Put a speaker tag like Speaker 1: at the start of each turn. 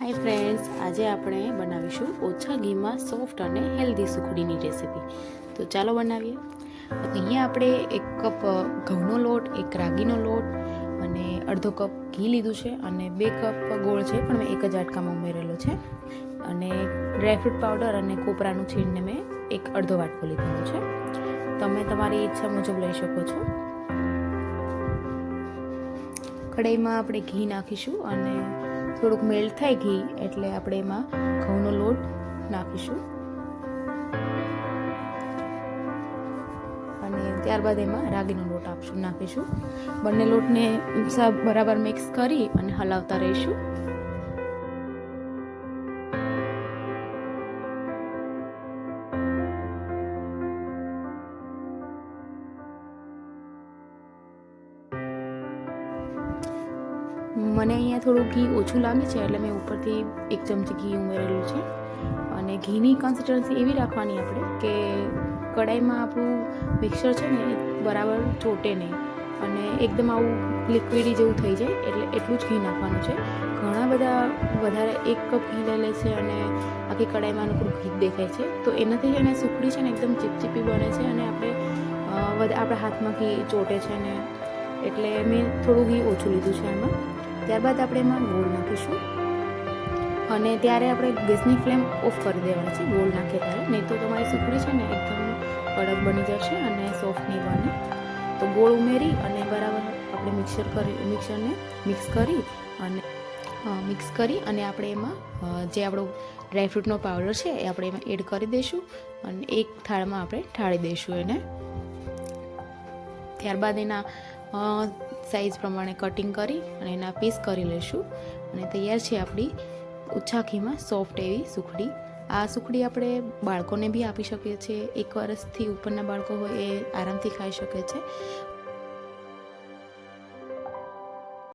Speaker 1: Hi friends આજે આપણે બનાવીશું ઓછા ઘીમાં સોફ્ટ અને હેલ્ધી સુખડીની રેસીપી તો ચાલો બનાવીએ. અહીંયા આપણે એક કપ ઘઉંનો લોટ, એક રાગીનો લોટ અને અડધો કપ ઘી લીધું છે અને બે કપ ગોળ છે, પણ મેં એક જ આટકામાં ઉમેરેલો છે. અને ડ્રાયફ્રૂટ પાવડર અને કોપરાનું છીણને મેં એક અડધો વાટકો લીધેલો છે. તમે તમારી ઈચ્છા મુજબ લઈ શકો છો. કઢાઈમાં આપણે ઘી નાખીશું અને થોડુંક મેલ્ટ થાય ઘી, એટલે આપણે એમાં ઘઉંનો લોટ નાખીશું. અને ત્યારબાદ એમાં રાગીનો લોટ આપશું, નાખીશું. બંને લોટને બરાબર મિક્સ કરી અને હલાવતા રહીશું. મને અહીંયા થોડું ઘી ઓછું લાગે છે એટલે મેં ઉપરથી એક ચમચી ઘી ઉમેરેલું છે. અને ઘીની કન્સિસ્ટન્સી એવી રાખવાની આપણે કે કડાઈમાં આપણું મિક્સર છે ને બરાબર ચોટે નહીં. અને એકદમ આવું લિક્વિડી જેવું થઈ જાય એટલે એટલું જ ઘી નાખવાનું છે. ઘણા બધા વધારે એક કપ ઘી લઈ લે છે અને આખી કડાઈમાં અનુકૂળ ઘી દેખાય છે. તો એનાથી એને સુખડી છે ને એકદમ ચીપચીપી બને છે અને આપણે આપણા હાથમાં ઘી ચોટે છે ને એટલે મેં થોડું ઘી ઓછું લીધું છે એમાં. ત્યારબાદ આપણે એમાં ગોળ નાખીશું. અને ત્યારે આપણે ગેસની ફ્લેમ ઓફ કરી દેવાની છે, ગોળ નાખીએ ત્યારે. નહીં તો તમારી સુખડી છે ને એકદમ કડક બની જશે અને સોફ્ટ નહીં બને. તો ગોળ ઉમેરી અને બરાબર આપણે મિક્સર કરી મિક્સરને મિક્સ કરી અને મિક્સ કરી અને આપણે એમાં જે આપણો ડ્રાયફ્રૂટનો પાવડર છે એ આપણે એમાં એડ કરી દઈશું અને એક થાળમાં આપણે ઠાળી દઈશું એને. ત્યારબાદ એના સાઈઝ પ્રમાણે કટિંગ કરી અને એના પીસ કરી લઈશું અને તૈયાર છે આપણી ઓછા ઘીમાં સોફ્ટ એવી સુખડી. આ સુખડી આપણે બાળકોને બી આપી શકીએ છીએ. એક વર્ષથી ઉપરના બાળકો હોય એ આરામથી ખાઈ શકે છે.